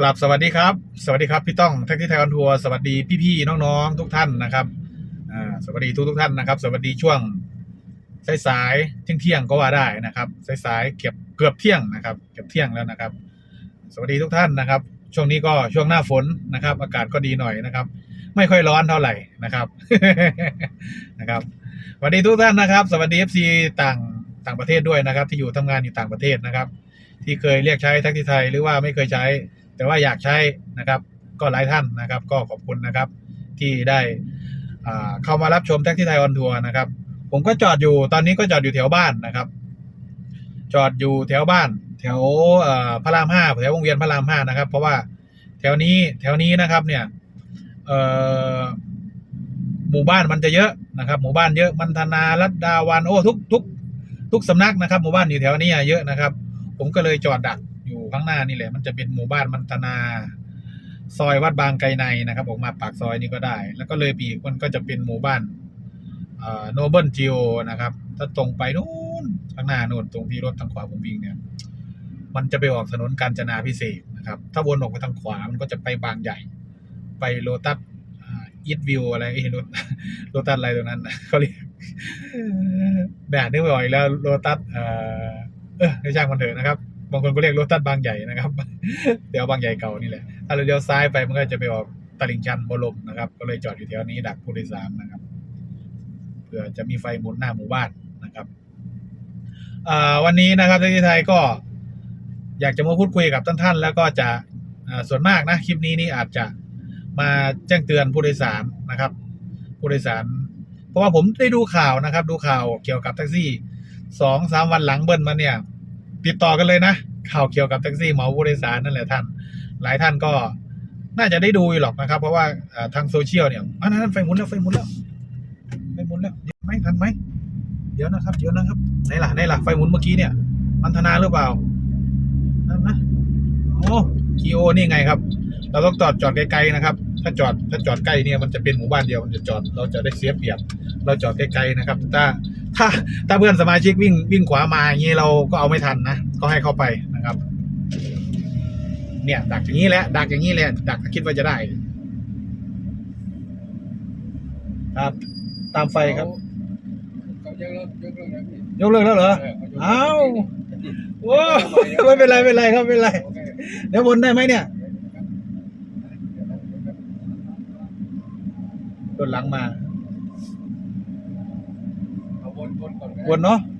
กลับสวัสดีครับ สวัสดีครับพี่ต้องแท็กซี่ไทยออนทัวร์สวัสดีพี่ๆน้องๆทุกท่านนะครับสวัสดีทุกทุกท่านนะครับ สวัสดีช่วงสายๆเที่ยงเที่ยงก็ว่าได้นะครับสายๆเกือบเกือบเที่ยงนะครับ เกือบเที่ยงแล้วนะครับ สวัสดีทุกท่านนะครับ ช่วงนี้ก็ช่วงหน้าฝนนะครับ อากาศก็ดีหน่อยนะครับ ไม่ค่อยร้อนเท่าไหร่นะครับนะครับสวัสดีทุกท่านนะครับ สวัสดี FC ต่างต่างประเทศด้วยนะครับ ที่อยู่ทำงานอยู่ต่างประเทศนะครับ ที่เคยเรียกใช้แท็กซี่ไทยหรือว่าไม่เคยใช้ แต่ว่าอยากใช้นะครับ ก็หลายท่านนะครับ ก็ขอบคุณนะครับ ที่ได้เข้ามารับชมแท็กซี่ไทยออนทัวร์นะครับ ผมก็จอดอยู่ตอนนี้ก็จอดอยู่แถวบ้านนะครับ จอดอยู่แถวบ้าน แถวพระรามห้าแถววงเวียนพระรามห้านะครับ เพราะว่าแถวนี้แถวนี้นะครับเนี่ยหมู่บ้านมันจะเยอะนะครับ หมู่บ้านเยอะมันธนารัตดาวันโอ้ทุกทุกทุกสำนักนะครับ หมู่บ้านอยู่แถวนี้เยอะนะครับ ผมก็เลยจอดดัก ข้างหน้านี่แหละ มันจะเป็นหมู่บ้านมันธนา ซอยวัดบางไกรในนะครับ ออกมาปากซอยนี้ก็ได้ แล้วก็เลยปีกมันก็จะเป็นหมู่บ้านโนเบิลจิโอนะครับ ถ้าตรงไปนู้นข้างหน้านู่นตรงที่รถทางขวาผมวิ่งเนี่ย มันจะไปออกถนนกาญจนาพิเศษนะครับ ถ้าวนออกไปทางขวามันก็จะไปบางใหญ่ ไปโลตัสอีทวิวอะไรไอ้รถโลตัสอะไรตรงนั้นนะเขาเรียกแบบนึกไม่ออกอีกแล้วโลตัสเออเออไม่ช่างมันเถอะนะครับ บางคนก็เรียกโลตัสบางใหญ่นะครับ เดี๋ยวบางใหญ่เก่านี่แหละ ถ้าเราเลี้ยวซ้ายไปมันก็จะไปออกตลิ่งชันบรมนะครับ ก็เลยจอดอยู่แถวนี้ดักผู้โดยสารนะครับ เพื่อจะมีไฟหมุนหน้าหมู่บ้านนะครับอ่าวันนี้นะครับที่ไทยก็อยากจะมาพูดคุยกับท่านท่านๆแล้วก็จะอ่าส่วนมากนะคลิปนี้นี่อาจจะมาแจ้งเตือนผู้โดยสารนะครับ ผู้โดยสาร เพราะว่าผมได้ดูข่าวนะครับ ดูข่าวเกี่ยวกับแท็กซี่สองสามวันหลังเบิ้ลมาเนี่ย ติดต่อกันเลยนะ ข่าวเกี่ยวกับแท็กซี่เหมาผู้โดยสารนั่นแหละท่าน หลายท่านก็น่าจะได้ดูอยู่หรอกนะครับ เพราะว่าทางโซเชียลเนี่ยอันนั้นไฟหมุนแล้วไฟหมุนแล้วไฟหมุนแล้วเดี๋ยวไหมทันไหมเดี๋ยวนะครับ เดี๋ยวนะครับไหนล่ะไหนล่ะไฟหมุนเมื่อกี้เนี่ยมันธนาหรือเปล่านั่นนะโอ้คีโอนี่ไงครับ เราต้องจอดจอดไกลๆนะครับ ถ้าจอดถ้าจอดใกล้เนี่ยมันจะเป็นหมู่บ้านเดียวมันจะจอดเราจะได้เสียเปรียบ เราจอดไกลๆนะครับ ถ้า ถ้าถ้าเพื่อนสมาชิกวิ่งวิ่งขวามาอย่างนี้เราก็เอาไม่ทันนะ ก็ให้เข้าไปนะครับ เนี่ย ดักอย่างนี้แหละ ดักอย่างนี้แหละ ดักคิดว่าจะได้ ครับ ตามไฟครับ เขายกเลิกยกเลิกแล้วพี่ยกเลิกแล้วเหรอ เอออ้าวโอ้ไม่เป็นไรไม่เป็นไรครับไม่เป็นไร โอเคเดี๋ยววนได้ไหมเนี่ยรถหลังมาเอา วนก่อนก็ได้วนเน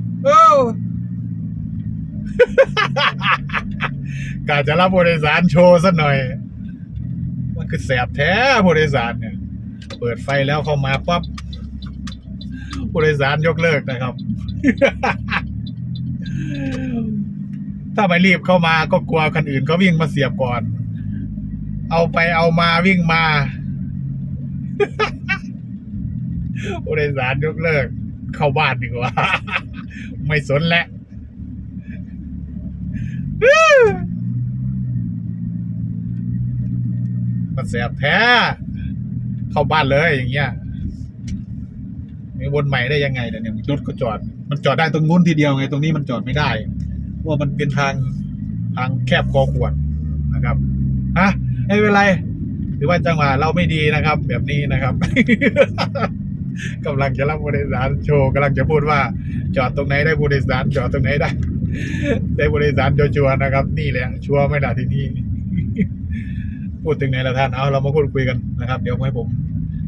าะโอ้กาจะรับผู้โดยสารโชว์สักหน่อย มันคือแสบแท้ผู้โดยสารเนี่ย เปิดไฟแล้วเข้ามาปั๊บผู้โดยสารยกเลิกนะครับ ถ้าไม่รีบเข้ามาก็กลัวคนอื่นเขาวิ่งมาเสียบก่อน เอาไปเอามาวิ่งมาผู้โดยสารยกเลิก เข้าบ้านดีกว่า ไม่สนแล้วมันแสบแท้ เข้าบ้านเลยอย่างเงี้ยมีวนใหม่ได้ยังไงเนี่ยรถก็จอด มันจอดได้ตรงนู้นทีเดียวไง ตรงนี้มันจอดไม่ได้เพราะว่ามันเป็นทางทางแคบคอขวดนะครับฮะ ไม่เป็นไรหรือว่าจังหวะเราไม่ดีนะครับ แบบนี้นะครับกำลังจะรับผู้โดยสารโชว์กำลังจะพูดว่า จอดตรงไหนได้ผู้โดยสารจอดตรงไหนได้ ได้ผู้โดยสารชัวร์นะครับ นี่แหละชัวร์ไม่ละทีนี้พูดถึงไหนละท่านเอาเรามาพูดคุยกันนะครับ เดี๋ยวให้ผม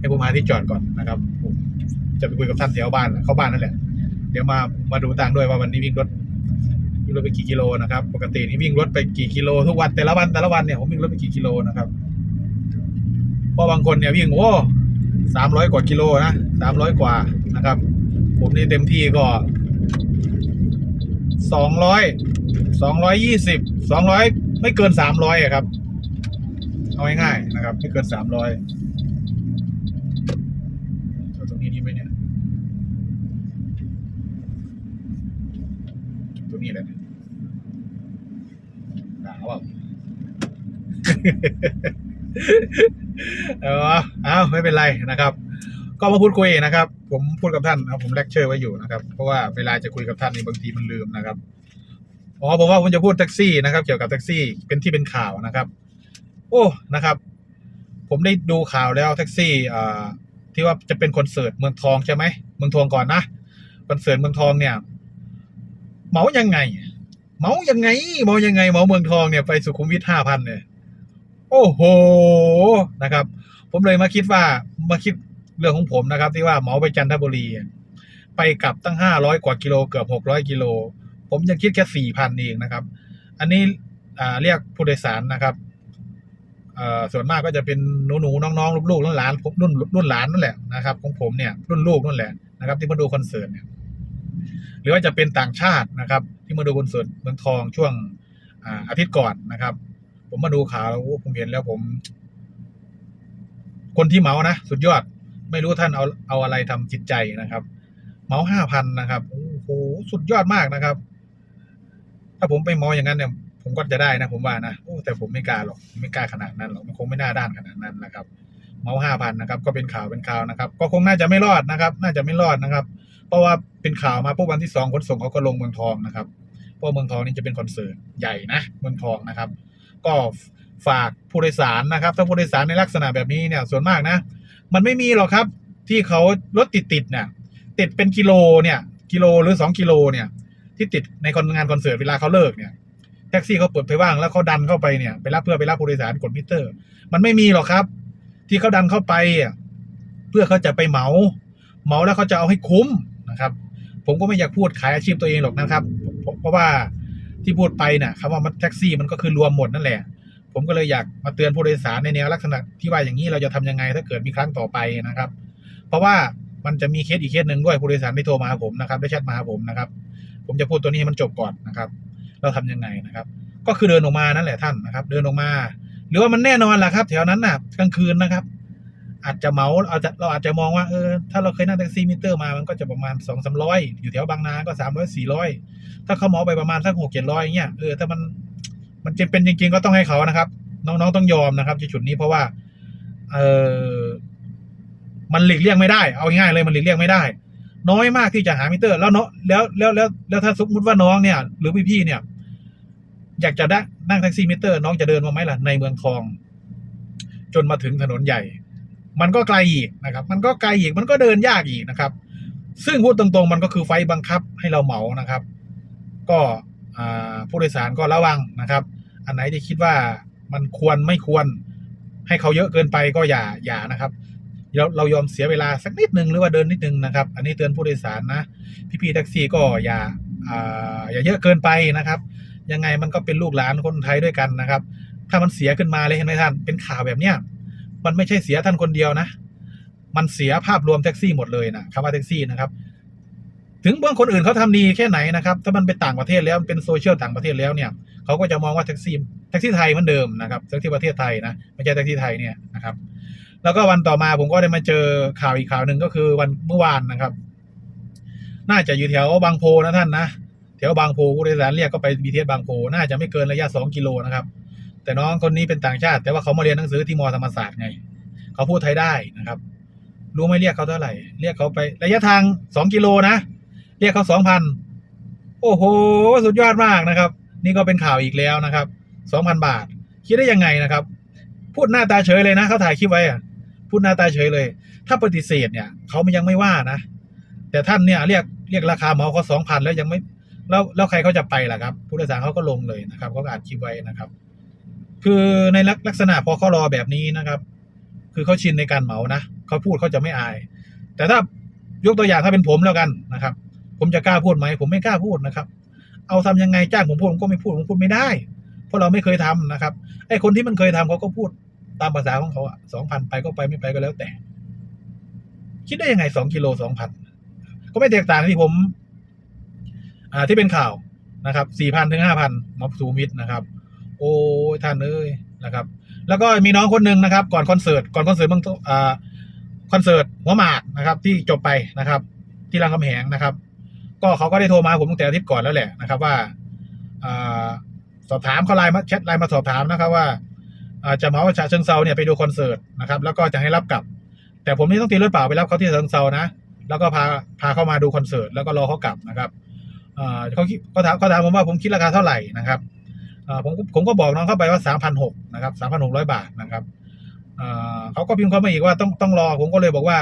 ให้ผมหาที่จอดก่อนนะครับผมจะไปคุยกับท่านแถวบ้านเข้าบ้านนั่นแหละ เดี๋ยวมามาดูตังค์ด้วยว่าวันนี้วิ่งรถ วิ่งรถไปกี่กิโลนะครับ ปกตินี่วิ่งรถไปกี่กิโลทุกวันแต่ละวันแต่ละวันเนี่ยผมวิ่งรถไปกี่กิโลนะครับเพราะบางคนเนี่ยวิ่งโอ้สามร้อยกว่ากิโลนะสามร้อยกว่านะครับ ผมนี่เต็มที่ก็สองร้อยสองร้อยยี่สิบสองร้อยไม่เกินสามร้อยครับ เอาง่ายๆนะครับ ไม่เกินสามร้อยตรงนี้ดีไหมเนี่ย ตรงนี้แหละเนี่ยหนาวอะ เออเอาไม่เป็นไรนะครับ ก็มาพูดคุยนะครับ ผมพูดกับท่านครับผมเลคเชอร์ไว้อยู่นะครับ เพราะว่าเวลาจะคุยกับท่านในบางทีมันลืมนะครับอ๋อผมว่าผมจะพูดแท็กซี่นะครับ เกี่ยวกับแท็กซี่เป็นที่เป็นข่าวนะครับ โอ้นะครับ ผมได้ดูข่าวแล้วแท็กซี่อ่าที่ว่าจะเป็นคอนเสิร์ตเมืองทองใช่ไหมเมืองทองก่อนนะคอนเสิร์ตเมืองทองเนี่ยเหมายังไงเหมายังไงเหมายังไงเหมาเมืองทองเนี่ยไปสุขุมวิทห้าพันเนี่ย โอ้โหนะครับ ผมเลยมาคิดว่ามาคิดเรื่องของผมนะครับ ที่ว่าเหมาไปจันทบุรี ไปกลับตั้งห้าร้อยกว่ากิโลเกือบหกร้อยกิโล ผมยังคิดแค่สี่พันเองนะครับ อันนี้เรียกผู้โดยสารนะครับส่วนมากก็จะเป็นหนูหนูๆน้องๆลูกๆหลานผมรุ่นรุ่นหลานนั่นแหละนะครับของผมเนี่ยรุ่นลูกนั่นแหละนะครับ ที่มาดูคอนเสิร์ตเนี่ยหรือว่าจะเป็นต่างชาตินะครับ ที่มาดูคอนเสิร์ตเมืองทองช่วงอาทิตย์ก่อนนะครับ ผมมาดูข่าวแล้วผมเห็นแล้วผม คนที่เหมานะ สุดยอด ไม่รู้ท่านเอาเอาอะไรทำจิตใจนะครับเหมาห้าพันนะครับโอ้โหสุดยอดมากนะครับ ถ้าผมไปเมาอย่างนั้นเนี่ยผมก็จะได้นะ ผมว่านะโอ้แต่ผมไม่กล้าหรอกไม่กล้าขนาดนั้นหรอกมันคงไม่น่าด้านขนาดนั้นนะครับเหมาห้าพันนะครับ ก็เป็นข่าวเป็นข่าวนะครับ ก็คงน่าจะไม่รอดนะครับ น่าจะไม่รอดนะครับ เพราะว่าเป็นข่าวมาปุ๊บวันที่สองขนส่งเขาก็ลงเมืองทองนะครับเพราะเมืองทองนี่จะเป็นคอนเสิร์ตใหญ่นะเมืองทองนะครับ ก็ฝากผู้โดยสารนะครับ ถ้าผู้โดยสารในลักษณะแบบนี้เนี่ยส่วนมากนะ มันไม่มีหรอกครับที่เขารถติดติดเนี่ยติดเป็นกิโลเนี่ยกิโลหรือสองกิโลเนี่ย ที่ติดในคนงานคอนเสิร์ตเวลาเขาเลิกเนี่ยแท็กซี่เขาเปิดไฟว่างแล้วเขาดันเข้าไปเนี่ยไปรับเพื่อไปรับผู้โดยสารกดมิเตอร์ มันไม่มีหรอกครับ ที่เขาดันเข้าไปเพื่อเขาจะไปเหมา เหมาแล้วเขาจะเอาให้คุ้มนะครับ ผมก็ไม่อยากพูดขายอาชีพตัวเองหรอกนะครับ เพราะว่า ที่พูดไปเนี่ยคำว่ามันแท็กซี่มันก็คือรวมหมดนั่นแหละ ผมก็เลยอยากมาเตือนผู้โดยสารในแนวลักษณะที่ว่าอย่างนี้เราจะทำยังไงถ้าเกิดมีครั้งต่อไปนะครับ เพราะว่ามันจะมีเคสอีกเคสหนึ่งด้วยผู้โดยสารที่โทรมาหาผมนะครับได้แชทมาหาผมนะครับ ผมจะพูดตัวนี้ให้มันจบก่อนนะครับ เราทำยังไงนะครับ ก็คือเดินออกมานั่นแหละท่านนะครับ เดินออกมา หรือว่ามันแน่นอนแหละครับ แถวนั้นน่ะกลางคืนนะครับ อาจจะเมาอาจะเราอาจจะมองว่าเออถ้าเราเคยนั่งแท็กซี่มิเตอร์มามันก็จะประมาณสองสามร้อยอยู่แถวบางนาก็สามร้อยสี่ร้อยถ้าเขาเหมาไปประมาณสักหกเจ็ดร้อยเงี้ยเออถ้ามันมันจะเป็นจริง ๆ ก็ต้องให้เขานะครับ น้องๆต้องยอมนะครับที่จุดนี้เพราะว่า เออมันหลีกเลี่ยงไม่ได้ เอาง่ายเลยมันหลีกเลี่ยงไม่ได้ น้อยมากที่จะหามิเตอร์ แล้วเนาะแล้วแล้วแล้วแล้วถ้าสมมติว่าน้องเนี่ย หรือพี่ๆเนี่ย อยากจะได้นั่งแท็กซี่มิเตอร์ น้องจะเดินมาไหมล่ะในเมืองทอง จนมาถึงถนนใหญ่ มันก็ไกลอีกนะครับ มันก็ไกลอีกมันก็เดินยากอีกนะครับ ซึ่งพูดตรงๆ มันก็คือไฟบังคับให้เราเหมานะครับ ก็ผู้โดยสารก็ระวังนะครับ อันไหนที่คิดว่ามันควรไม่ควรให้เขาเยอะเกินไปก็อย่าอย่านะครับเราเรายอมเสียเวลาสักนิดนึงหรือว่าเดินนิดนึงนะครับ อันนี้เตือนผู้โดยสารนะพี่ๆแท็กซี่ก็อย่าอ่าอย่าเยอะเกินไปนะครับ ยังไงมันก็เป็นลูกหลานคนไทยด้วยกันนะครับ ถ้ามันเสียขึ้นมาเลยเห็นไหมท่านเป็นข่าวแบบเนี้ย มันไม่ใช่เสียท่านคนเดียวนะ มันเสียภาพรวมแท็กซี่หมดเลยนะคำว่าแท็กซี่นะครับ ถึงบางคนอื่นเขาทำดีแค่ไหนนะครับ ถ้ามันไปต่างประเทศแล้วมันเป็นโซเชียลต่างประเทศแล้วเนี่ยเขาก็จะมองว่าแท็กซี่แท็กซี่ไทยเหมือนเดิมนะครับแท็กซี่ประเทศไทยนะไม่ใช่แท็กซี่ไทยเนี่ยนะครับ แล้วก็วันต่อมาผมก็ได้มาเจอข่าวอีกข่าวหนึ่งก็คือวันเมื่อวานนะครับ น่าจะอยู่แถวบางโพนะท่านนะแถวบางโพผู้โดยสารเรียกก็ไปบีเทสบางโพน่าจะไม่เกินระยะสองกิโลนะครับ แต่น้องคนนี้เป็นต่างชาติ แต่ว่าเขามาเรียนหนังสือที่มอธรรมศาสตร์ไง เขาพูดไทยได้นะครับ รู้ไหมเรียกเขาเท่าไหร่ เรียกเขาไประยะทางสองกิโลนะ เรียกเขาสองพันโอ้โห สุดยอดมากนะครับ นี่ก็เป็นข่าวอีกแล้วนะครับสองพันบาท คิดได้ยังไงนะครับ พูดหน้าตาเฉยเลยนะเขาถ่ายคลิปไว้อะพูดหน้าตาเฉยเลย ถ้าปฏิเสธเนี่ยเขายังไม่ว่านะ แต่ท่านเนี่ยเรียกเรียกราคาเหมาเขาสองพันแล้วยังไม่แล้วแล้วใครเขาจะไปล่ะครับ ผู้โดยสารเขาก็ลงเลยนะครับเขาก็อัดคลิปไว้นะครับ คือในลักษณะพอเขารอแบบนี้นะครับ คือเขาชินในการเหมานะเขาพูดเขาจะไม่อาย แต่ถ้ายกตัวอย่างถ้าเป็นผมแล้วกันนะครับ ผมจะกล้าพูดไหมผมไม่กล้าพูดนะครับ เอาทำยังไงจ้างผมพูดผมก็ไม่พูดผมพูดไม่ได้ เพราะเราไม่เคยทำนะครับไอ้คนที่มันเคยทำเขาก็พูดตามภาษาของเขาอะสองพันไปก็ไปไม่ไปก็แล้วแต่ คิดได้ยังไงสองกิโลสองพันก็ไม่แตกต่างที่ผม อ่าที่เป็นข่าวนะครับสี่พันถึงห้าพันม็อบสูมิดนะครับ โอ้ยท่านเอ้ยนะครับ แล้วก็มีน้องคนหนึ่งนะครับ ก่อนคอนเสิร์ตก่อนคอนเสิร์ตบางอ่าคอนเสิร์ตหัวหมากนะครับ ที่จบไปนะครับ ที่รามคำแหงนะครับ ก็เขาก็ได้โทรมาผมตั้งแต่อาทิตย์ก่อนแล้วแหละนะครับ ว่าอ่าสอบถามเขาไลน์มาแชทไลน์มาสอบถามนะครับ ว่าอจะเหมาจาเชิงเซาเนี่ยไปดูคอนเสิร์ตนะครับ แล้วก็จะให้รับกลับ แต่ผมนี่ต้องตีรถเปล่าไปรับเขาที่เชิงเซานะแล้วก็พาพาเข้ามาดูคอนเสิร์ตแล้วก็รอเขากลับนะครับเขาเขาถามเขาถามผมว่าผมคิดราคาเท่าไหร่นะครับ ผมผมก็บอกน้องเข้าไปว่าสามพันหกนะครับสามพันหกร้อยบาทนะครับเขาก็พิมพ์เข้ามาอีกว่าต้องต้องรอผมก็เลยบอกว่า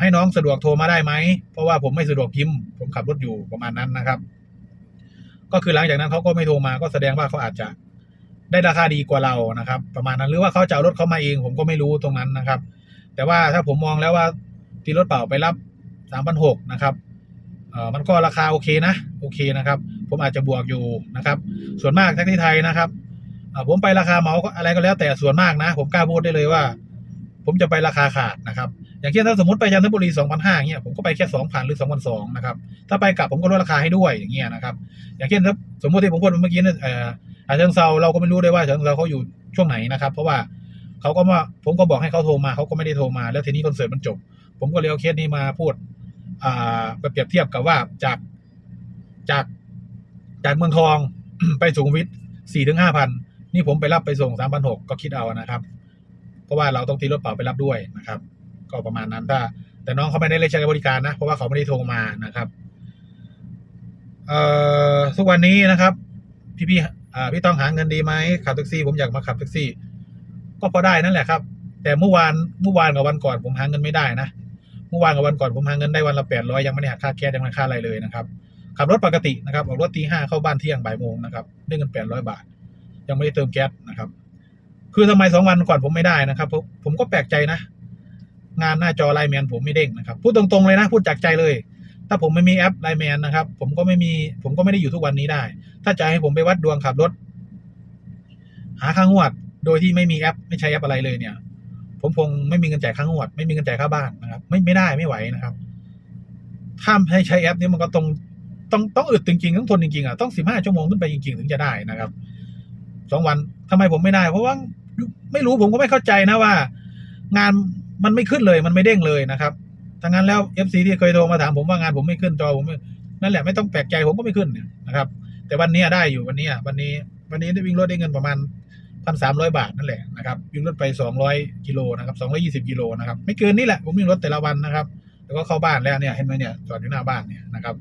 ให้น้องสะดวกโทรมาได้ไหม เพราะว่าผมไม่สะดวกพิมพ์ ผมขับรถอยู่ประมาณนั้นนะครับ ก็คือหลังจากนั้นเขาก็ไม่โทรมาก็แสดงว่าเขาอาจจะได้ราคาดีกว่าเรานะครับ ประมาณนั้นหรือว่าเขาจะเอารถเขามาเอง ผมก็ไม่รู้ตรงนั้นนะครับ แต่ว่าถ้าผมมองแล้วว่าที่รถเปล่าไปรับสามพันหกนะครับมันก็ราคาโอเคนะ โอเคนะครับ ผมอาจจะบวกอยู่นะครับ ส่วนมากแท็กซี่ไทยนะครับผมไปราคาเหมาก็อะไรก็แล้วแต่ส่วนมากนะ ผมกล้าพูดได้เลยว่า ผมจะไปราคาขาดนะครับ อย่างเช่นถ้าสมมติไปจันทบุรี2 5 0 0เงี้ยผมก็ไปแค่2,000หรือ2,200นะครับถ้าไปกลับผมก็ลดราคาให้ด้วยอย่างเงี้ยนะครับ อย่างเช่นถ้าสมมติที่ผมพูดเมื่อกี้นี่เอ่ออาเชิงเซาเราก็ไม่รู้เลยว่าอาเชิงเซาเขาอยู่ช่วงไหนนะครับ เพราะว่าเขาก็มาผมก็บอกให้เขาโทรมาเขาก็ไม่ได้โทรมา แล้วทีนี้คอนเสิร์ตมันจบ ผมก็เลยเอาเคสนี้มาพูดอ่าไปเปรียบเทียบกับว่าจากจาก จากเมืองทองไปสุขุมวิทสี่ถึงห้าพันนี่ผมไปรับไปส่งสามพันหกก็คิดเอานะครับ เพราะว่าเราต้องตีรถเปล่าไปรับด้วยนะครับ ก็ประมาณนั้นถ้าแต่น้องเขาไม่ได้เลยใช้บริการนะ เพราะว่าเขาไม่ได้โทรมานะครับเอ่อทุกวันนี้นะครับ พี่พี่อ่าพี่ต้องหาเงินดีไหมขับแท็กซี่ ผมอยากมาขับแท็กซี่ ก็พอได้นั่นแหละครับ แต่เมื่อวานเมื่อวานกับวันก่อนผมหาเงินไม่ได้นะเมื่อวานกับวันก่อนผมหาเงินได้วันละแปดร้อยยังไม่ได้หักค่าแก๊สยังไม่ค่าอะไรเลยนะครับ ขับรถปกตินะครับออกรถตีห้าเข้าบ้านเที่ยงบ่ายโมงนะครับได้เงินแปดร้อยบาท ยังไม่ได้เติมแก๊สนะครับ คือทำไมสองวันก่อนผมไม่ได้นะครับผมผมก็แปลกใจนะ งานหน้าจอไลแมนผมไม่เด้งนะครับ พูดตรงๆเลยนะ พูดจากใจเลย ถ้าผมไม่มีแอปไลแมนนะครับ ผมก็ไม่มี ผมก็ไม่ได้อยู่ทุกวันนี้ได้ ถ้าจะให้ผมไปวัดดวงขับรถ หาค่างวด โดยที่ไม่มีแอป ไม่ใช้แอปอะไรเลยเนี่ย ผมคงไม่มีเงินจ่ายค่างวด ไม่มีเงินจ่ายค่าบ้านนะครับ ไม่ไม่ได้ไม่ไหวนะครับถ้าให้ใช้แอปนี้มันก็ต้อง ต้องต้องอึดจริงๆต้องทนจริงๆอะต้องสิบห้าชั่วโมงขึ้นไปจริงๆ ถึงจะได้นะครับสองวันทำไมผมไม่ได้ เพราะว่าไม่รู้ผมก็ไม่เข้าใจนะว่า งานมันไม่ขึ้นเลยมันไม่เด้งเลยนะครับทั้งนั้นแล้วเอฟซีที่เคยโทรมาถามผมว่างานผมไม่ขึ้นจอผมนั่นแหละไม่ต้องแปลกใจผมก็ไม่ขึ้นเนี่ยนะครับ แต่วันนี้ได้อยู่วันนี้วันนี้ วันนี้ได้วิ่งรถได้เงินประมาณพันสามร้อยบาทนั่นแหละนะครับวิ่งรถไปสองร้อยกิโลนะครับสองร้อยี่สิบกิโลนะครับไม่เกินนี่แหละผมวิ่งรถแต่ละวันนะครับ แล้วก็เข้าบ้านแล้วเนี่ยเห็นไหมเนี่ยจอดอยู่หน้าบ้านเนี่ยนะครับ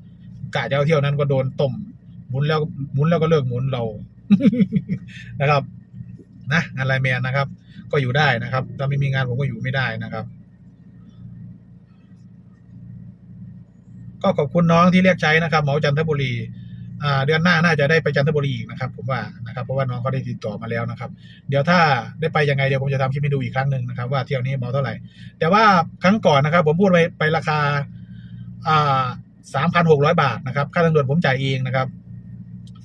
กะจะเอาเที่ยวนั้นก็โดนต้มหมุนแล้วหมุนแล้วก็เลิกหมุนเรานะครับ นะงานไลแมนนะครับ ก็อยู่ได้นะครับถ้าไม่มีงานผมก็อยู่ไม่ได้นะครับ ก็ขอบคุณน้องที่เรียกใช้นะครับหมาจันทบุรีอ่าเดือนหน้าน่าจะได้ไปจันทบุรีอีกนะครับ ผมว่านะครับเพราะว่าน้องเขาได้ติดต่อมาแล้วนะครับ เดี๋ยวถ้าได้ไปยังไงเดี๋ยวผมจะทำคลิปให้ดูอีกครั้งหนึ่งนะครับ ว่าเที่ยวนี้เหมาเท่าไหร่ แต่ว่าครั้งก่อนนะครับ ผมพูดไปไปราคาอ่า สามพันหกร้อยบาทนะครับ ค่าทางด่วนผมจ่ายเองนะครับ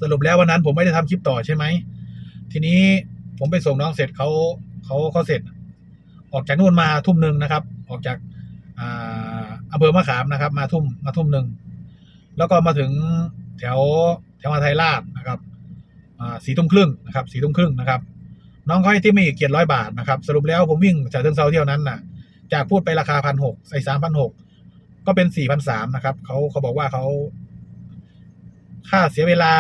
สรุปแล้ววันนั้นผมไม่ได้ทำคลิปต่อใช่ไหม ทีนี้ผมไปส่งน้องเสร็จเขาเขาเขาเสร็จ ออกจากนู่นมาทุ่มหนึ่งนะครับ ออกจากอ่าอำเภอมะขามนะครับ มาทุ่มมาทุ่มหนึ่งแล้วก็มาถึงแถวแถวอาไทยราชนะครับสี่ทุ่มครึ่งนะครับสี่ทุ่มครึ่งนะครับ น้องเขาให้ที่มีเกียรติร้อยบาทนะครับ สรุปแล้วผมวิ่งจากเทิงเซาเที่ยวนั้นน่ะ จากพูดไปราคาพันหกใส่สามพันหก ก็เป็นสี่พันสามนะครับเขาเขาบอกว่าเขาค่าเสียเวลา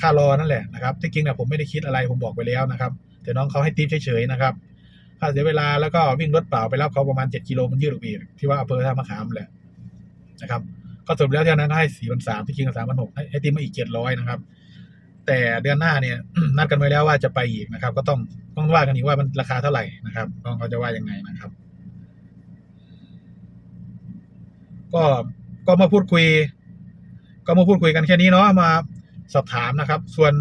ค่ารอนั่นแหละนะครับที่จริงเนี่ยผมไม่ได้คิดอะไรผมบอกไปแล้วนะครับ แต่น้องเขาให้ทิปเฉยๆนะครับ ค่าเสียเวลาแล้วก็วิ่งรถเปล่าไปรับเขาประมาณเจ็ดกิโลมันยืดออกไปอีกที่ว่าอำเภอท่ามะขามแหละนะครับก็สรุปแล้วเท่านั้นก็ให้สี่พันสามที่จริงก็สามพันหกให้ติมมาอีกเจ็ดร้อยนะครับ แต่เดือนหน้าเนี่ยนัดกันไว้แล้วว่าจะไปอีกนะครับ ก็ต้องต้องว่ากันอีกว่ามันราคาเท่าไหร่นะครับน้องเขาจะว่ายังไงนะครับ ก็ก็มาพูดคุย ก็มาพูดคุยกันแค่นี้เนาะมาสอบถามนะครับ ส่วน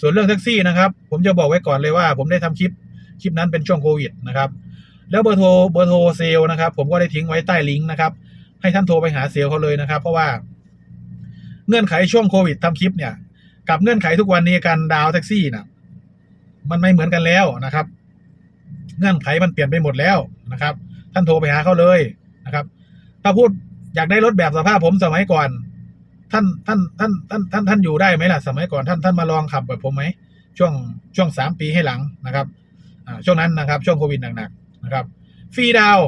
ส่วนเรื่องแท็กซี่นะครับ ผมจะบอกไว้ก่อนเลยว่า ผมได้ทำคลิปคลิปนั้นเป็นช่วงโควิดนะครับ แล้วเบอร์โทรเบอร์โทรเซลนะครับ ผมก็ได้ทิ้งไว้ใต้ลิงก์นะครับ ให้ท่านโทรไปหาเซลเขาเลยนะครับ เพราะว่าเงื่อนไขช่วงโควิดทำคลิปเนี่ย กับเงื่อนไขทุกวันนี้การดาวแท็กซี่นะมันไม่เหมือนกันแล้วนะครับ เงื่อนไขมันเปลี่ยนไปหมดแล้วนะครับ ท่านโทรไปหาเขาเลยนะครับ ถ้าพูด อยากได้รถแบบสภาพผมสมัยก่อน ท่านท่านท่านท่านท่านท่านอยู่ได้ไหมล่ะ สมัยก่อนท่านท่านมาลองขับแบบผมไหมช่วงช่วงสามปีให้หลังนะครับช่วงนั้นนะครับ ช่วงโควิดหนักๆนะครับ ฟรีดาวน์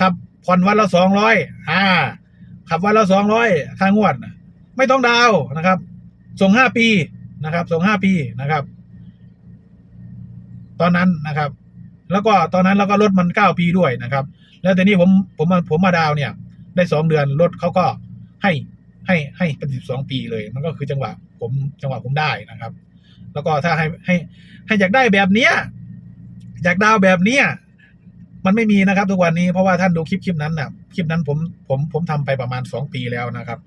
ครับผ่อนวันละสองร้อยอ่า ขับวันละสองร้อยค่างวด ไม่ต้องดาวนะครับ ส่งห้าปีนะครับ ส่งห้าปีนะครับ ตอนนั้นนะครับ แล้วก็ตอนนั้นเราก็ลดมันเก้าปีด้วยนะครับ แล้วแต่นี้ผมผมผมมาดาวเนี่ย ได้สองเดือนรถเขาก็ให้ให้ให้เป็นสิบสองปีเลย มันก็คือจังหวะผมจังหวะผมได้นะครับ แล้วก็ถ้าให้ให้ให้อยากได้แบบเนี้ยอยากดาวแบบเนี้ยมันไม่มีนะครับทุกวันนี้เพราะว่าท่านดูคลิปคลิปนั้นน่ะคลิปนั้นผมผมผมทำไปประมาณสองปีแล้วนะครับ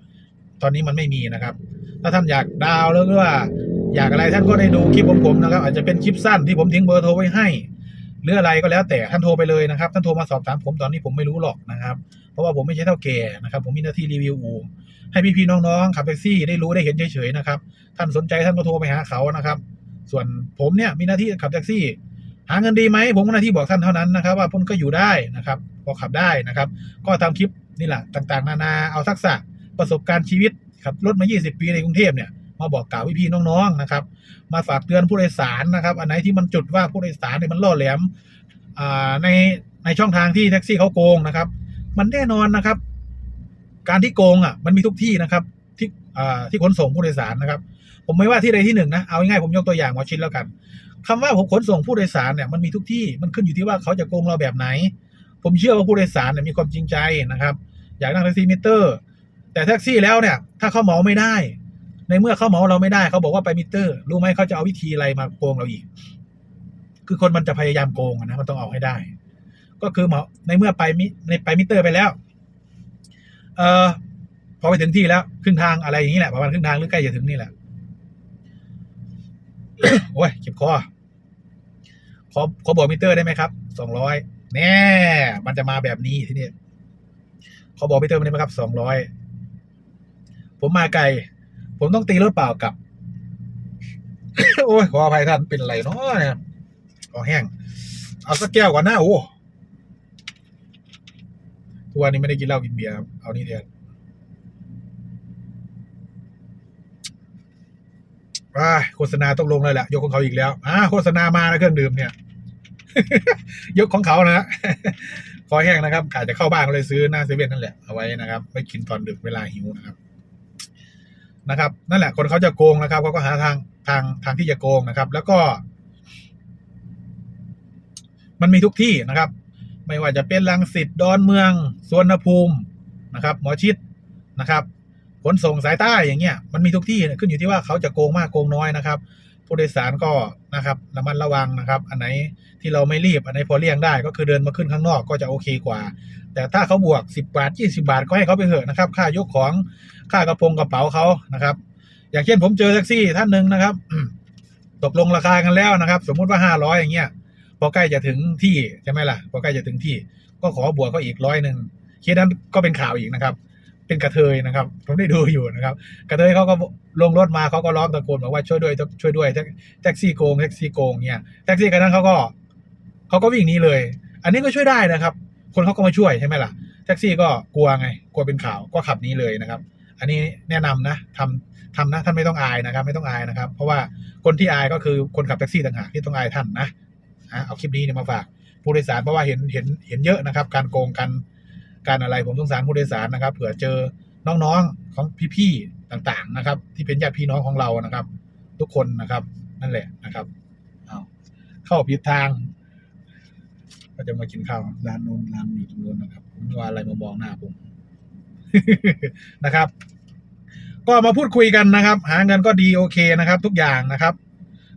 ตอนนี้มันไม่มีนะครับ ถ้าท่านอยากดาวหรือว่าอยากอะไรท่านก็ได้ดูคลิปของผมนะครับ อาจจะเป็นคลิปสั้นที่ผมทิ้งเบอร์โทรไว้ให้ หรืออะไรก็แล้วแต่ท่านโทรไปเลยนะครับ ท่านโทรมาสอบถามผมตอนนี้ผมไม่รู้หรอกนะครับ เพราะว่าผมไม่ใช่เท่าแก่นะครับ ผมมีหน้าที่รีวิวอู่ให้พี่ๆน้องๆขับแท็กซี่ได้รู้ได้เห็นเฉยๆนะครับ ท่านสนใจท่านก็โทรไปหาเขานะครับ ส่วนผมเนี่ยมีหน้าที่ขับแท็กซี่ หาเงินดีไหมผมก็หน้าที่บอกท่านเท่านั้นนะครับ ว่าผมก็อยู่ได้นะครับพอขับได้นะครับ ก็ทำคลิปนี่แหละต่างๆ นานาเอาทักษะประสบการณ์ชีวิตขับรถมา 20 ปีในกรุงเทพเนี่ย มาบอกกล่าวพี่ๆน้องๆนะครับ มาฝากเตือนผู้โดยสารนะครับ อันไหนที่มันจุดว่าผู้โดยสารเนี่ยมันล่อแหลมอ่าในในช่องทางที่แท็กซี่เขาโกงนะครับ มันแน่นอนนะครับ การที่โกงอะ มันมีทุกที่นะครับที่อ่าที่ขนส่งผู้โดยสารนะครับ ผมไม่ว่าที่ใดที่หนึ่งนะเอาง่ายๆผมยกตัวอย่างหมอชิดแล้วกันคำว่าผมขนส่งผู้โดยสารเนี่ยมันมีทุกที่มันขึ้นอยู่ที่ว่าเขาจะโกงเราแบบไหน ผมเชื่อว่าผู้โดยสารเนี่ยมีความจริงใจนะครับ อยากนั่งแท็กซี่มิเตอร์ แต่แท็กซี่แล้วเนี่ย ถ้าเขาเหมาไม่ได้ ในเมื่อเขาเหมาเราไม่ได้เขาบอกว่าไปมิเตอร์ รู้ไหมเขาจะเอาวิธีอะไรมาโกงเราอีก คือคนมันจะพยายามโกงนะมันต้องเอาให้ได้ ก็คือเหมาในเมื่อไปมิในไปมิเตอร์ไปแล้ว เอ่อพอไปถึงที่แล้วครึ่งทางอะไรอย่างนี้แหละประมาณครึ่งทางหรือใกล้จะถึงนี่แหละโอ้ยเจ็บคอขอขอบอกมิเตอร์ได้ไหมครับสองร้อยแน่มันจะมาแบบนี้ที่นี้ขอบอกมิเตอร์ได้ไหมครับสองร้อยผมมาไกล ผมต้องตีรถเปล่ากลับ โอ้ยขออภัยท่านเป็นอะไรเนาะเนี่ยขอแห้ง เอาสักแก้วก่อนนะโอ้ทุกวันนี้ไม่ได้กินเหล้ากินเบียร์ครับเอานี่แทนอ่าโฆษณาต้องลงเลยแหละยกของเขาอีกแล้วอ่าโฆษณามานะเครื่องดื่มเนี่ย ยกของเขานะคอแห้งนะครับกาจะเข้าบ้านก็เลยซื้อหน้าเซเว่นนั่นแหละเอาไว้นะครับไว้กินตอนดึกเวลาหิวนะครับ นะครับ นั่นแหละคนเขาจะโกงนะครับเขาก็หาทางทางทางที่จะโกงนะครับ แล้วก็ มันมีทุกที่นะครับ ไม่ว่าจะเป็นลังสิตดอนเมืองสวนภูมินะครับ หมอชิดนะครับขนส่งสายใต้อย่างเงี้ยมันมีทุกที่ขึ้นอยู่ที่ว่าเขาจะโกงมากโกงน้อยนะครับ ผู้โดยสารก็นะครับระมัดระวังนะครับ อันไหนที่เราไม่รีบ อันไหนพอเลี่ยงได้ก็คือเดินมาขึ้นข้างนอกก็จะโอเคกว่า แต่ถ้าเขาบวก 10 บาท 20 บาทก็ให้เขาไปเถอะนะครับ ค่ายกของค่ากระโปรงกระเป๋าเขานะครับ อย่างเช่นผมเจอแท็กซี่ท่านหนึ่งนะครับตกลงราคากันแล้วนะครับ สมมุติว่า 500 อย่างเงี้ยพอใกล้จะถึงที่ใช่ไหมล่ะพอใกล้จะถึงที่ ก็ขอบวกเขาอีกร้อยหนึ่งเคสนั้นก็เป็นข่าวอีกนะครับ เป็นกระเทยนะครับผมได้ดูอยู่นะครับ กระเทยเขาก็ลงรถมาเขาก็ร้องตะโกนบอกว่าช่วยด้วยช่วยด้วยแท็กซี่โกงแท็กซี่โกงเนี่ยแท็กซี่คันนั้นเขาก็เขาก็วิ่งหนี้เลย อันนี้ก็ช่วยได้นะครับ คนเขาก็มาช่วยใช่ไหมล่ะแท็กซี่ก็กลัวไง กลัวเป็นข่าวก็ขับหนี้เลยนะครับ อันนี้แนะนำนะทำทำนะท่านไม่ต้องอายนะครับ ไม่ต้องอายนะครับ เพราะว่าคนที่อายก็คือคนขับแท็กซี่ต่างหากที่ต้องอายท่านนะอะเอาคลิปนี้เนี่ยมาฝากผู้โดยสารเพราะว่าเห็นเห็นเห็นเยอะนะครับ การโกงกัน การอะไรผมสงสารผู้โดยสารนะครับ เผื่อเจอน้องๆของพี่ๆต่างๆนะครับ ที่เป็นญาติพี่น้องของเรานะครับ ทุกคนนะครับ นั่นแหละนะครับเอาเข้าผิดทาง ก็จะมากินข้าวร้านนู้นร้านอยู่ตรงนู้นนะครับผมว่าอะไรมามองหน้าผมนะครับ ก็มาพูดคุยกันนะครับ หาเงินก็ดีโอเคนะครับ ทุกอย่างนะครับ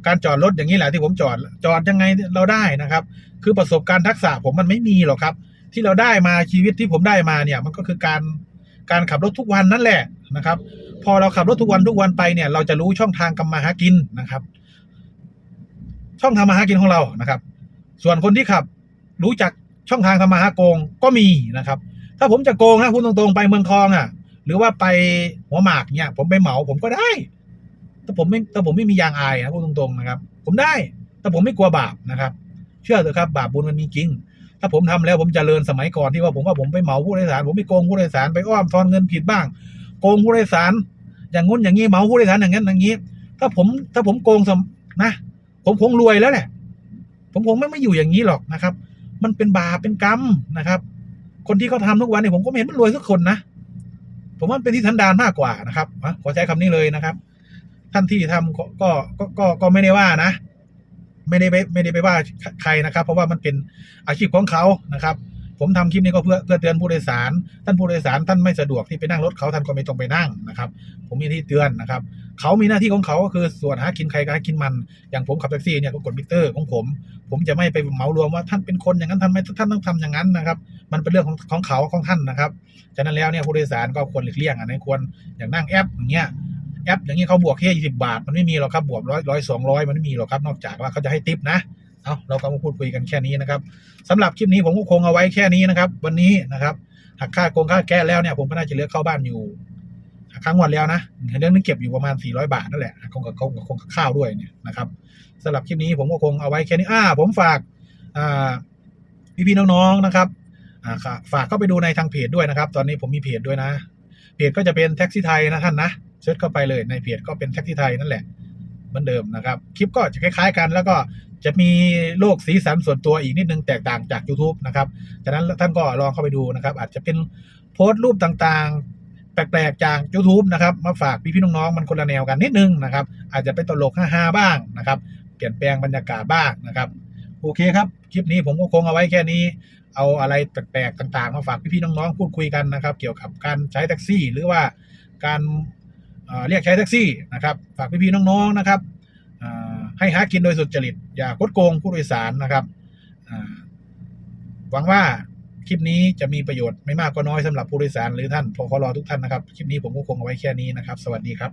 การจอดรถอย่างนี้แหละที่ผมจอด จอดยังไงเราได้นะครับ คือประสบการณ์ทักษะผมมันไม่มีหรอกครับ ที่เราได้มาชีวิตที่ผมได้มาเนี่ย มันก็คือการการขับรถทุกวันนั่นแหละนะครับ พอเราขับรถทุกวันทุกวันไปเนี่ย เราจะรู้ช่องทางกำมาหากินนะครับ ช่องทางมาหากินของเรานะครับ ส่วนคนที่ขับรู้จักช่องทางทำมาหาโกงก็มีนะครับ ถ้าผมจะโกงนะพูดตรงๆไปเมืองทองอะ หรือว่าไปหัวหมากเนี่ย ผมไปเหมาผมก็ได้ถ้าผมไม่ถ้าผมไม่มียางอายนะพูดตรงๆนะครับ ผมได้ถ้าผมไม่กลัวบาปนะครับ เชื่อเถอะครับ บาปบุญมันมีจริง ถ้าผมทำแล้วผมจเจริญสมัยก่อนที่ว่าผมว่าผมไปเหมาผู้โดยสาร ผมไปโกงผู้โดยสารไปอ้อมทอนเงินผิดบ้าง โกงผู้โดยสาร อย่างงู้นอย่างนี้เหมาผู้โดยสารอย่างนั้นอย่างนี้ ถ้าผมถ้าผมโกงสมนะ ผมคงรวยแล้วแหละผมคงไม่ไม่อยู่อย่างนี้หรอกนะครับ มันเป็นบาปเป็นกรรมนะครับ คนที่เขาทำทุกวันเนี่ยผมก็ไม่เห็นมันรวยสักคนนะผมว่าเป็นที่ทันดานมากกว่านะครับขอใช้คำนี้เลยนะครับ ท่านที่ทำก็ก็ก็ก็ก็ไม่ได้ว่านะ ไม่ได้ไปไม่ได้ไปว่าใครนะครับ เพราะว่ามันเป็นอาชีพของเขานะครับ ผมผมทำคลิปนี้ก็เพื่อเพื่อเตือนผู้โดยสาร ท่านผู้โดยสารท่านไม่สะดวกที่ไปนั่งรถเขาท่านก็ไม่ต้องไปนั่งนะครับ ผมมีที่เตือนนะครับ เขามีหน้าที่ของเขาก็คือส่วนหากินใครก็หากินมัน อย่างผมขับแท็กซี่เนี่ยก็กดมิเตอร์ของผม ผมจะไม่ไปเหมารวมว่าท่านเป็นคนอย่างนั้นท่านไม่ท่านต้องทำอย่างนั้นนะครับ มันเป็นเรื่องของของเขาของท่านนะครับ ฉะนั้นแล้วเนี่ยผู้โดยสารก็ควรหลีกเลี่ยงอันนี้ควรอย่างนั่งแอปอย่างเงี้ย แอป อย่างนี้เขาบวกแค่ยี่สิบาท มันไม่มีหรอกครับบวกร้อยร้อยสองร้อยมันไม่มีหรอกครับนอกจากว่าเขาจะให้ติปนะเอาเราก็มาพูดคุยกันแค่นี้นะครับสำหรับคลิปนี้ผมก็คงเอาไว้แค่นี้นะครับ วันนี้นะครับหักค่าโกงค่าแก้แล้วเนี่ยผมก็น่าจะเหลือเข้าบ้านอยู่หักค่างวดแล้วนะเรื่องนึงเก็บอยู่ประมาณ 400 บาทนั่นแหละคงกับคงกับคงกับข้าวด้วยเนี่ยนะครับสำหรับคลิปนี้ผมก็คงเอาไว้แค่นี้อ่าผมฝากอ่าพี่ๆน้องๆนะครับอ่าฝากเข้าไปดูในทางเพจด้วยนะครับ ตอนนี้ผมมีเพจด้วยนะ เพจก็จะเป็นแท็กซี่ไทยนะท่านนะ เซิร์ชเข้าไปเลยในเพจก็เป็นแท็กซี่ไทยนั่นแหละเหมือนเดิมนะครับ คลิปก็จะคล้ายๆกัน แล้วก็จะมีโลกสีสันส่วนตัวอีกนิดนึงแตกต่างจาก YouTube นะครับฉะนั้นท่านก็ลองเข้าไปดูนะครับ อาจจะเป็นโพสต์รูปต่างๆ แปลกๆจาก YouTube นะครับ มาฝากพี่ๆน้องๆมันคนละแนวกันนิดนึงนะครับ อาจจะเป็นตลกฮาๆบ้างนะครับ เปลี่ยนแปลงบรรยากาศบ้างนะครับโอเคครับ คลิปนี้ผมก็คงเอาไว้แค่นี้ เอาอะไรแปลกๆต่าง ๆ มาฝากพี่ๆน้องๆพูดคุยกันนะครับ เกี่ยวกับการใช้แท็กซี่ หรือว่าการ เรียกใช้แท็กซี่นะครับฝากพี่ๆน้องๆนะครับให้หากินโดยสุจริต อย่าคดโกงผู้โดยสารนะครับหวังว่าคลิปนี้จะมีประโยชน์ไม่มากก็น้อยสำหรับผู้โดยสารหรือท่านพอคอรอทุกท่านนะครับ คลิปนี้ผมก็คงเอาไว้แค่นี้นะครับ สวัสดีครับ